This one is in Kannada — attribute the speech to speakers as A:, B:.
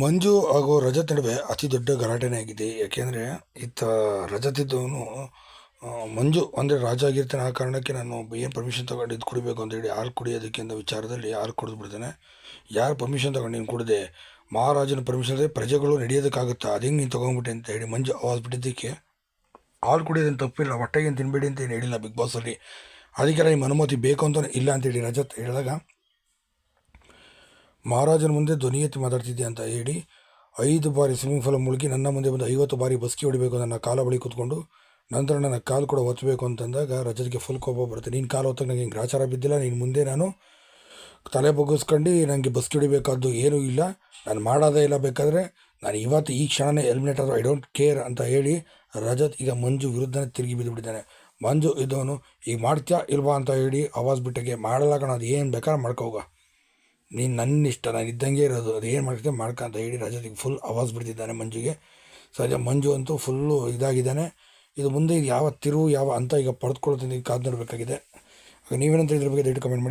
A: ಮಂಜು ಹಾಗೂ ರಜತ್ ನಡುವೆ ಅತಿ ದೊಡ್ಡ ಗಲಾಟೆನೇ ಆಗಿದೆ. ಯಾಕೆಂದರೆ ಇತ್ತ ರಜತ್ ಇದ್ದವನು ಮಂಜು ಅಂದರೆ ರಾಜ ಆಗಿರ್ತಾನೆ. ಆ ಕಾರಣಕ್ಕೆ ನಾನು ಏನು ಪರ್ಮಿಷನ್ ತಗೊಂಡು ಇದು ಕುಡಿಬೇಕು ಅಂತ ಹೇಳಿ ಹಾಲು ಕುಡಿಯೋದಕ್ಕೆ ವಿಚಾರದಲ್ಲಿ ಹಾಲು ಕುಡಿದು ಬಿಡ್ತಾನೆ. ಯಾರು ಪರ್ಮಿಷನ್ ತಗೊಂಡು ನೀನು ಕುಡಿದೆ? ಮಹಾರಾಜನ ಪರ್ಮಿಷನ್ ಅಂದರೆ ಪ್ರಜೆಗಳು ನಡೆಯೋದಕ್ಕಾಗುತ್ತಾ? ಅದು ನೀನು ತೊಗೊಂಡ್ಬಿಟ್ಟೆ ಅಂತ ಹೇಳಿ ಮಂಜು ಆವಾಜ್ ಬಿಟ್ಟಿದ್ದಕ್ಕೆ ಹಾಲು ಕುಡಿಯೋದೇನು ತಪ್ಪಿಲ್ಲ ಹೊಟ್ಟೆಗೆ ಏನು ತಿನ್ಬೇಡಿ ಅಂತ ಏನು ಹೇಳಿಲ್ಲ ಬಿಗ್ ಬಾಸಲ್ಲಿ ಅದಕ್ಕೆಲ್ಲ ನಿಮ್ಮ ಅನುಮತಿ ಬೇಕು ಅಂತ ಇಲ್ಲ ಅಂತೇಳಿ ರಜತ್ ಹೇಳಿದಾಗ ಮಹಾರಾಜನ ಮುಂದೆ ಧ್ವನಿ ಎತ್ತಿ ಮಾತಾಡ್ತಿದ್ದೆ ಅಂತ ಹೇಳಿ ಐದು ಬಾರಿ ಸ್ವಿಮ್ಮಿಂಗ್ ಫೂಲ್ ಮುಳುಗಿ ನನ್ನ ಮುಂದೆ ಬಂದು ಐವತ್ತು ಬಾರಿ ಬಸ್ಕಿ ಹೊಡಿಬೇಕು ನನ್ನ ಕಾಲ ಬಳಿ ಕೂತ್ಕೊಂಡು ನಂತರ ನನ್ನ ಕಾಲು ಕೂಡ ಒತ್ತಬೇಕು ಅಂತಂದಾಗ ರಜತ್ಗೆ ಫುಲ್ ಕೋಪ ಬರುತ್ತೆ. ನೀನು ಕಾಲು ಹೊತ್ತಾಗ ನನಗೆ ಹಿಂಗೆ ಗ್ರಾಚಾರ ಬಿದ್ದಿಲ್ಲ, ನೀನು ಮುಂದೆ ನಾನು ತಲೆ ಬಗ್ಗಿಸ್ಕೊಂಡು ನನಗೆ ಬಸ್ಕಿ ಹೊಡಿಬೇಕಾದ್ದು ಏನೂ ಇಲ್ಲ. ನಾನು ಮಾಡೋದೇ ಇಲ್ಲ ಬೇಕಾದರೆ ನಾನು ಇವತ್ತು ಈ ಕ್ಷಣನೇ ಎಲಿಮಿನೇಟ್ ಆದರೂ ಐ ಡೋಂಟ್ ಕೇರ್ ಅಂತ ಹೇಳಿ ರಜತ್ ಈಗ ಮಂಜು ವಿರುದ್ಧನೇ ತಿರುಗಿ ಬಿದ್ದುಬಿಟ್ಟಿದ್ದಾನೆ ಮಂಜು ಇದ್ದವನು, ಈಗ ಮಾಡ್ತೀಯಾ ಇಲ್ವಾ? ಅಂತ ಹೇಳಿ ಆವಾಜ್ ಬಿಟ್ಟಿಗೆ ಮಾಡಲ್ಲ ಕಣ, ಅದು ಏನು ಬೇಕಾದ್ರೆ ಮಾಡ್ಕೋಗ ನೀನು ನನ್ನ ಇಷ್ಟ, ನಾನು ಇದ್ದಂಗೆ ಇರೋದು, ಅದು ಏನು ಮಾಡ್ತೀನಿ ಮಾಡ್ಕೊಂತ ಹೇಳಿ ರಜತಿಗೆ ಫುಲ್ ಆವಾಜ್ ಬಿಡ್ತಿದ್ದಾನೆ ಮಂಜುಗೆ. ಸಹಜ ಮಂಜು ಅಂತೂ ಫುಲ್ಲು ಇದಾಗಿದ್ದಾನೆ. ಇದು ಮುಂದೆ ಯಾವ ತಿರುವು, ಯಾವ ಅಂತ ಈಗ ಪಡೆದುಕೊಳ್ತೀನಿ, ಕಾದು ನೋಡಬೇಕಾಗಿದೆ. ನೀವೇನಂತ ಇದ್ರ ಬಗ್ಗೆ ದಯವಿಟ್ಟು ಕಮೆಂಟ್ ಮಾಡಿ.